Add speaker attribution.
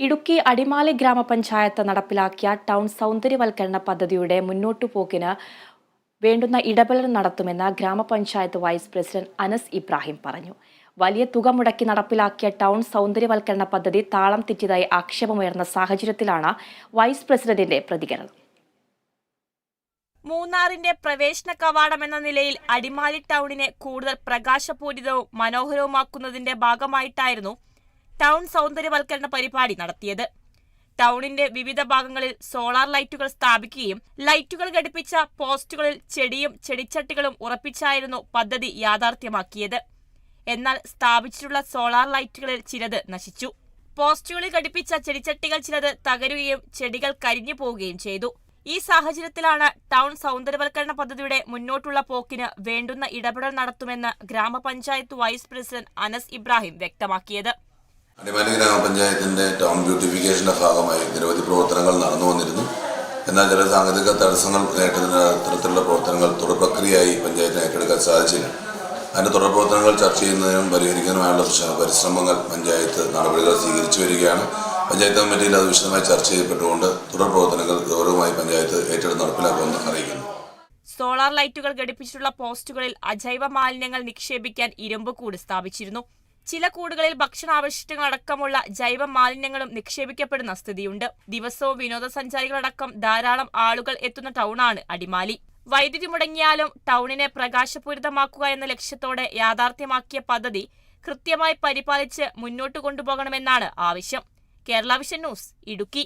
Speaker 1: ഇടുക്കി അടിമാലി ഗ്രാമപഞ്ചായത്ത് നടപ്പിലാക്കിയ ടൗൺ സൗന്ദര്യവൽക്കരണ പദ്ധതിയുടെ മുന്നോട്ടുപോക്കിന് വേണ്ടുന്ന ഇടപെടൽ നടത്തുമെന്ന് ഗ്രാമപഞ്ചായത്ത് വൈസ് പ്രസിഡന്റ് അനസ് ഇബ്രാഹിം പറഞ്ഞു. വലിയ തുക മുടക്കി നടപ്പിലാക്കിയ ടൗൺ സൗന്ദര്യവൽക്കരണ പദ്ധതി താളം തെറ്റിയതായി ആക്ഷേപമുയർന്ന സാഹചര്യത്തിലാണ് വൈസ് പ്രസിഡന്റിന്റെ പ്രതികരണം.
Speaker 2: മൂന്നാറിന്റെ പ്രവേശന കവാടം എന്ന നിലയിൽ അടിമാലി ടൗണിനെ കൂടുതൽ പ്രകാശപൂരിതവും മനോഹരവുമാക്കുന്നതിന്റെ ഭാഗമായിട്ടായിരുന്നു ടൗൺ സൗന്ദര്യവൽക്കരണ പരിപാടി നടത്തിയത്. ടൗണിന്റെ വിവിധ ഭാഗങ്ങളിൽ സോളാർ ലൈറ്റുകൾ സ്ഥാപിക്കുകയും ലൈറ്റുകൾ ഘടിപ്പിച്ച പോസ്റ്റുകളിൽ ചെടിയും ചെടിച്ചട്ടികളും ഉറപ്പിച്ചായിരുന്നു പദ്ധതി യാഥാർത്ഥ്യമാക്കിയത്. എന്നാൽ സ്ഥാപിച്ചിട്ടുള്ള സോളാർ ലൈറ്റുകളിൽ ചിലത് നശിച്ചു. പോസ്റ്റുകളിൽ ഘടിപ്പിച്ച ചെടിച്ചട്ടികൾ ചിലത് തകരുകയും ചെടികൾ കരിഞ്ഞു പോവുകയും ചെയ്തു. ഈ സാഹചര്യത്തിലാണ് ടൗൺ സൗന്ദര്യവൽക്കരണ പദ്ധതിയുടെ മുന്നോട്ടുള്ള പോക്കിന് വേണ്ടുന്ന ഇടപെടൽ നടത്തുമെന്ന് ഗ്രാമപഞ്ചായത്ത് വൈസ് പ്രസിഡന്റ് അനസ് ഇബ്രാഹിം വ്യക്തമാക്കിയത്.
Speaker 3: അടിമാലി ഗ്രാമപഞ്ചായത്തിന്റെ ടൗൺ ബ്യൂട്ടിഫിക്കേഷന്റെ ഭാഗമായി നിരവധി പ്രവർത്തനങ്ങൾ നടന്നു വന്നിരുന്നു. എന്നാൽ ചില സാങ്കേതിക തടസ്സങ്ങൾ നേരിട്ടതിന് അത്തരത്തിലുള്ള പ്രവർത്തനങ്ങൾ തുടർപ്രക്രിയയായി പഞ്ചായത്തിന് ഏറ്റെടുക്കാൻ സാധിച്ചില്ല. അതിന്റെ തുടർ പ്രവർത്തനങ്ങൾ ചർച്ച ചെയ്യുന്നതിനും പരിഹരിക്കുന്നതിനുമായുള്ള പരിശ്ര- പരിശ്രമങ്ങൾ പഞ്ചായത്ത് നടപടികൾ സ്വീകരിച്ചു വരികയാണ്. പഞ്ചായത്ത് കമ്മിറ്റിയിൽ അത് വിശദമായി ചർച്ച ചെയ്യപ്പെട്ടുകൊണ്ട് തുടർ പ്രവർത്തനങ്ങൾ ഗൗരവമായി പഞ്ചായത്ത് ഏറ്റെടുത്ത് നടപ്പിലാക്കുമെന്ന് അറിയിക്കുന്നു.
Speaker 2: സോളാർ ലൈറ്റുകൾ ഘടിപ്പിച്ചിട്ടുള്ള പോസ്റ്റുകളിൽ അജൈവ മാലിന്യങ്ങൾ നിക്ഷേപിക്കാൻ ഇരുമ്പ് കൂട് സ്ഥാപിച്ചിരുന്നു. ചില കൂടുകളിൽ ഭക്ഷണാവശിഷ്ടങ്ങൾ അടക്കമുള്ള ജൈവ മാലിന്യങ്ങളും നിക്ഷേപിക്കപ്പെടുന്ന സ്ഥിതിയുണ്ട്. ദിവസവും വിനോദസഞ്ചാരികളടക്കം ധാരാളം ആളുകൾ എത്തുന്ന ടൗണാണ് അടിമാലി. വൈദ്യുതി മുടങ്ങിയാലും ടൗണിനെ പ്രകാശപൂരിതമാക്കുക എന്ന ലക്ഷ്യത്തോടെ യാഥാർത്ഥ്യമാക്കിയ പദ്ധതി കൃത്യമായി പരിപാലിച്ച് മുന്നോട്ട് കൊണ്ടുപോകണമെന്നാണ് ആവശ്യം. Kerala vision news Idukki.